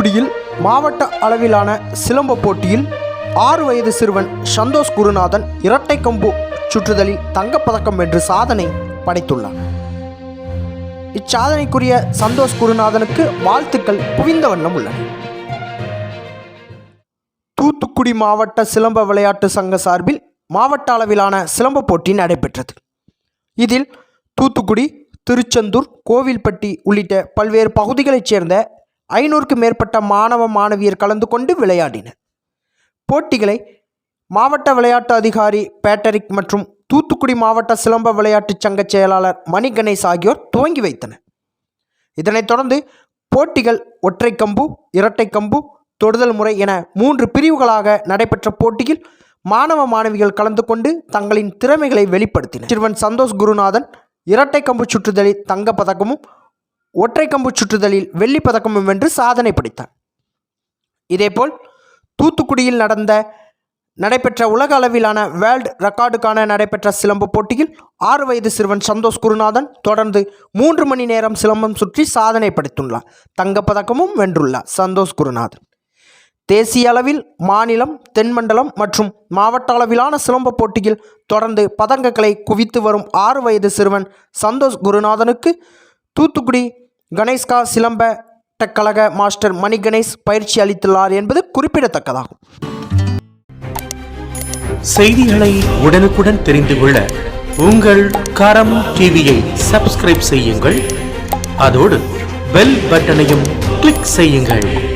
தூத்துக்குடியில் மாவட்ட அளவிலான சிலம்ப போட்டியில் ஆறு வயது சிறுவன் சந்தோஷ் குருநாதன் இரட்டை கம்பு சுற்றுதலில் தங்கப்பதக்கம் வென்று சாதனை படைத்துள்ளார். இச்சாதனைக்குரிய சந்தோஷ் குருநாதனுக்கு வாழ்த்துக்கள் குவிந்த வண்ணம் உள்ளன. தூத்துக்குடி மாவட்ட சிலம்ப விளையாட்டு சங்க சார்பில் மாவட்ட அளவிலான சிலம்ப போட்டி நடைபெற்றது. இதில் தூத்துக்குடி திருச்செந்தூர் கோவில்பட்டி உள்ளிட்ட பல்வேறு பகுதிகளைச் சேர்ந்த ஐநூறுக்கு மேற்பட்ட மாணவ மாணவியர் கலந்து கொண்டு விளையாடினர். போட்டிகளை மாவட்ட விளையாட்டு அதிகாரி பேட்டரிக் மற்றும் தூத்துக்குடி மாவட்ட சிலம்ப விளையாட்டுச் சங்க செயலாளர் மணிகணேஷ் ஆகியோர் துவங்கி வைத்தனர். இதனைத் தொடர்ந்து போட்டிகள் ஒற்றை கம்பு இரட்டை கம்பு தொடுதல் முறை என மூன்று பிரிவுகளாக நடைபெற்ற போட்டியில் மாணவ மாணவிகள் கலந்து கொண்டு தங்களின் திறமைகளை வெளிப்படுத்தினர். சிறுவன் சந்தோஷ் குருநாதன் இரட்டை கம்பு சுற்றுதலில் தங்கப் பதக்கமும் ஒற்றை கம்பு சுற்றுதலில் வெள்ளிப் பதக்கமும் வென்று சாதனை படைத்தார். இதேபோல் தூத்துக்குடியில் நடந்த நடைபெற்ற உலக அளவிலான வேர்ல்ட் ரெக்கார்டுக்கான நடைபெற்ற சிலம்பு போட்டியில் ஆறு வயது சிறுவன் சந்தோஷ் குருநாதன் தொடர்ந்து மூன்று மணி நேரம் சிலம்பம் சுற்றி சாதனை படைத்துள்ளார். தங்கப்பதக்கமும் வென்றுள்ளார் சந்தோஷ் குருநாதன். தேசிய அளவில் மாநிலம் தென்மண்டலம் மற்றும் மாவட்ட அளவிலான சிலம்ப போட்டியில் தொடர்ந்து பதக்கங்களை குவித்து வரும் ஆறு வயது சிறுவன் சந்தோஷ் குருநாதனுக்கு தூத்துக்குடி கணேஷ்கா சிலம்ப கழக மாஸ்டர் மணி கணேஷ் பயிற்சி அளித்துள்ளார் என்பது குறிப்பிடத்தக்கதாகும். செய்திகளை உடனுக்குடன் தெரிந்து கொள்ள உங்கள் கரம் டிவியை சப்ஸ்கிரைப் செய்யுங்கள். அதோடு பெல் பட்டனையும் கிளிக் செய்யுங்கள்.